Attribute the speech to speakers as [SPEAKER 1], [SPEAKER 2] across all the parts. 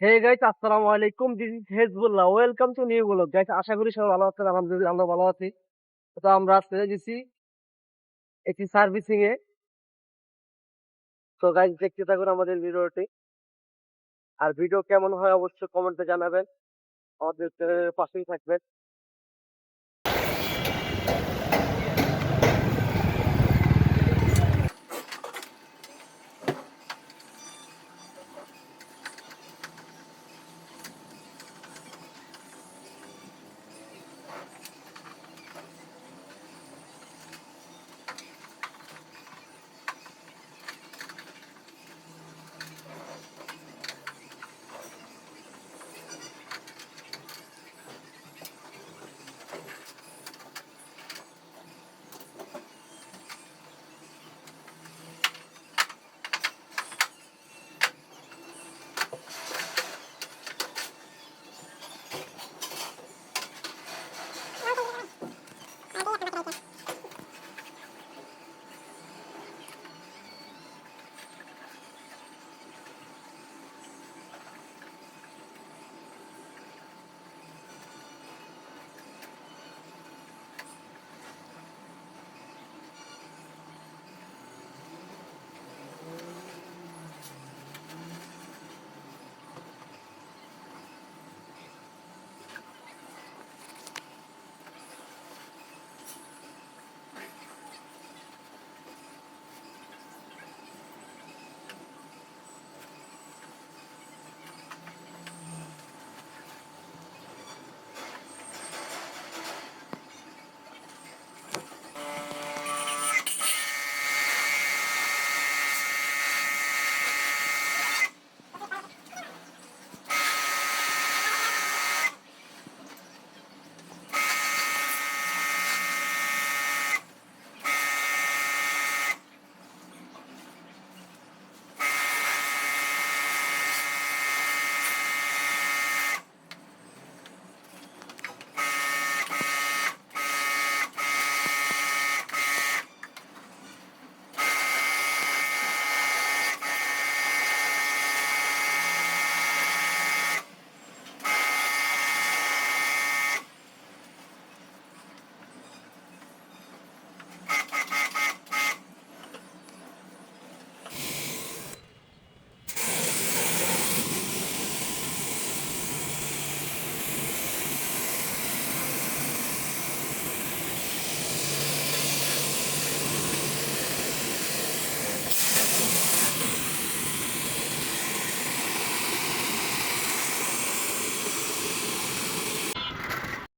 [SPEAKER 1] হে guys আসসালামু আলাইকুম। This is Hizbullah welcome to new blog guys আশা করি সবাই ভালো আছেন আমরা ভালো আছি। তো আমরা আজকে গেছি একটি সার্ভিসিং এ। তো গাইস দেখতে থাকুন আমাদের ভিডিওটি। আর ভিডিও কেমন হয় অবশ্যই কমেন্টে জানাবেন। আমাদের পাশেই থাকবেন।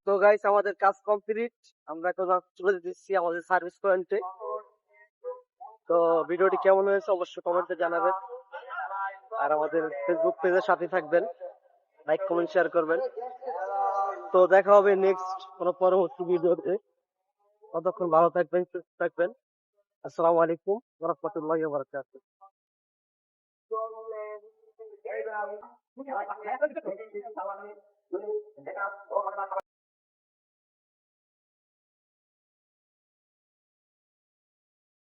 [SPEAKER 1] তো গাইস আমাদের কাজ কমপ্লিট আমরা এখন চলে দিচ্ছি আমাদের সার্ভিস পয়েন্টে তো ভিডিওটি কেমন হয়েছে অবশ্যই কমেন্টে জানাবেন। আর আমাদের ফেসবুক পেজের সাথে থাকবেন। লাইক কমেন্ট শেয়ার করবেন। তো দেখা হবে নেক্সট কোনো পরবর্তী ভিডিওতে। ততক্ষণ ভালো থাকবেন, সুস্থ থাকবেন। আসসালামু আলাইকুম ওরহমতুল্লাহি ওয়া বারাকাতুহু